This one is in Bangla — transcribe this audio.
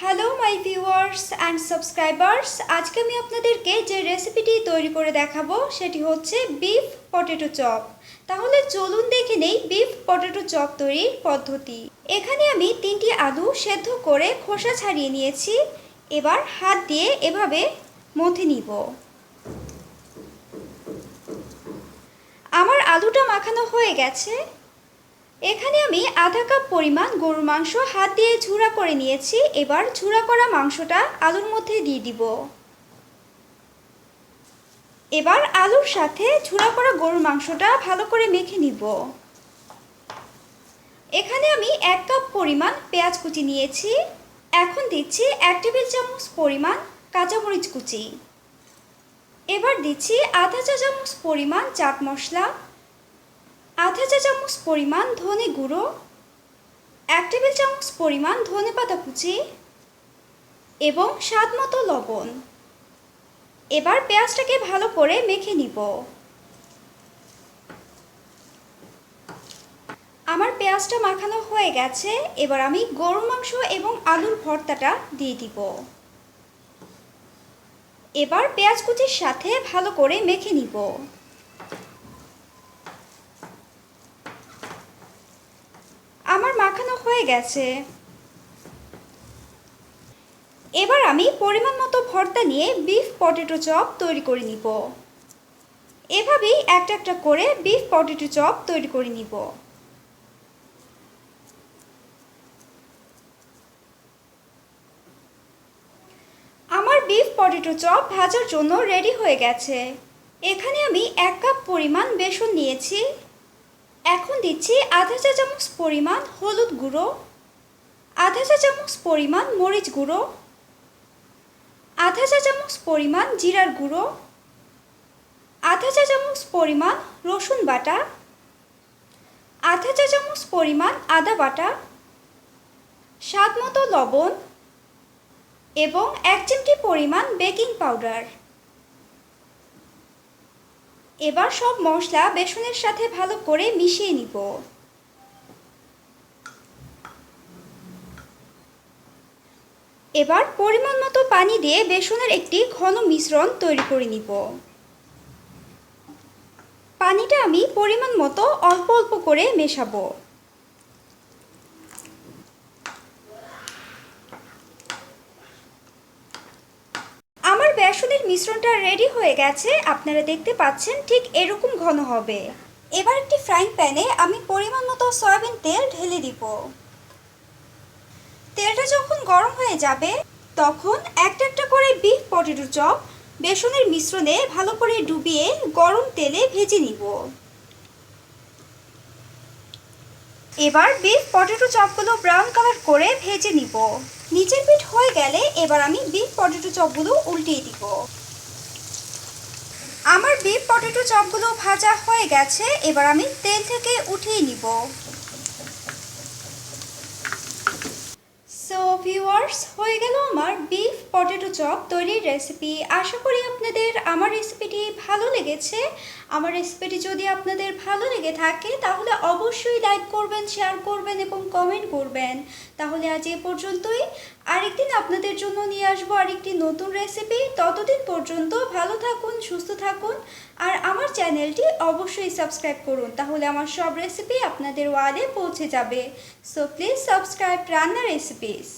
Hello my viewers and subscribers আজকে আমি আপনাদেরকে যে রেসিপিটি তৈরি করে দেখাবো, সেটি হচ্ছে বিফ পটেটো চপ তাহলে চলুন দেখে নেই বিফ পটেটো চপ তৈরির পদ্ধতি। এখানে আমি তিনটি আলু সেদ্ধ করে খোসা ছাড়িয়ে নিয়েছি। এবার হাত দিয়ে এভাবে মথে নিব। আমার আলুটা মাখানো হয়ে গেছে। এখানে আমি আধা কাপ পরিমাণ গরুর মাংস হাত দিয়ে ঝুড়া করে নিয়েছি। এবার ঝুড়া করা মাংসটা আলুর মধ্যে দিয়ে দিব। এবার আলুর সাথে ঝুড়া করা গরুর মাংসটা ভালো করে মেখে নিব। এখানে আমি এক কাপ পরিমাণ পেঁয়াজ কুচি নিয়েছি। এখন দিচ্ছি এক টেবিল চামচ পরিমাণ কাঁচামরিচ কুচি। এবার দিচ্ছি আধা চা চামচ পরিমাণ চাট মশলা। আধা চা চামচ পরিমাণ ধনে গুঁড়ো, এক টেবিল চামচ পরিমাণ ধনে পাতা কুচি এবং স্বাদ মতো লবণ। এবার পেঁয়াজটাকে ভালো করে মেখে নিব। আমার পেঁয়াজটা মাখানো হয়ে গেছে, এবার আমি গরুর মাংস এবং আলুর ভর্তাটা দিয়ে দিব। এবার পেঁয়াজ কুচির সাথে ভালো করে মেখে নিব আমার মাখানো হয়ে গেছে। এবার আমি পরিমাণ মতো ভর্তা নিয়ে বিফ পটেটো চপ তৈরি করে নিব। এভাবেই একটা একটা করে বিফ পটেটো চপ তৈরি করে নিব। আমার বিফ পটেটো চপ ভাজার জন্য রেডি হয়ে গেছে। এখানে আমি এক কাপ পরিমাণ বেসন নিয়েছি। এখন দিচ্ছি আধা চা চামচ পরিমাণ হলুদ গুঁড়ো, আধা চা চামচ পরিমাণ মরিচ গুঁড়ো, আধা চা চামচ পরিমাণ জিরার গুঁড়ো, আধা চা চামচ পরিমাণ রসুন বাটা, আধা চা চামচ পরিমাণ আদা বাটা স্বাদ মতো লবণ এবং এক চিমটি পরিমাণ বেকিং পাউডার। এবার সব মশলা বেসনের সাথে ভালো করে মিশিয়ে নিব। এবার পরিমাণ মতো পানি দিয়ে বেসনের একটি ঘন মিশ্রণ তৈরি করে নিব। পানিটা আমি পরিমাণ মতো অল্প অল্প করে মেশাবো আমার বেসনের মিশ্রণটা রেডি হয়ে গেছে, আপনারা দেখতে পাচ্ছেন ঠিক এরকম ঘন হবে। এবার একটি ফ্রাইং প্যানে আমি পরিমাণ মতো সয়াবিন তেল ঢেলে দিব। তেলটা যখন গরম হয়ে যাবে, তখন একটা একটা করে বিফ পটেটো চপ বেসনের মিশ্রণে ভালো করে ডুবিয়ে গরম তেলে ভেজে নিব। এবার বিফ পটেটো চপগুলো ব্রাউন কালার করে ভেজে নিব। নিচের পিঠ হয়ে গেলে এবার আমি বিফ পটেটো চপগুলো উল্টিয়ে দিব। বিফ পটেটো চপগুলো ভাজা হয়ে গেছে, এবার আমি তেল থেকে উঠিয়ে নিব। সো ভিউয়ার্স হয়ে গেল আমার বিফ পটেটো চপ তৈরির রেসিপি আশা করি আপনাদের আমার রেসিপিটি ভালো লেগেছে। আমার রেসিপিটি যদি আপনাদের ভালো লেগে থাকে, তাহলে অবশ্যই লাইক করবেন শেয়ার করবেন এবং কমেন্ট করবেন। তাহলে আজ এ পর্যন্তই। আরেকদিন আপনাদের জন্য নিয়ে আসব আরেকটি নতুন রেসিপি ততদিন পর্যন্ত ভালো থাকুন, সুস্থ থাকুন, আর আমার চ্যানেলটি অবশ্যই সাবস্ক্রাইব করুন, তাহলে আমার সব রেসিপি আপনাদের ওয়ালে পৌঁছে যাবে। সো প্লিজ সাবস্ক্রাইব রান্না রেসিপিস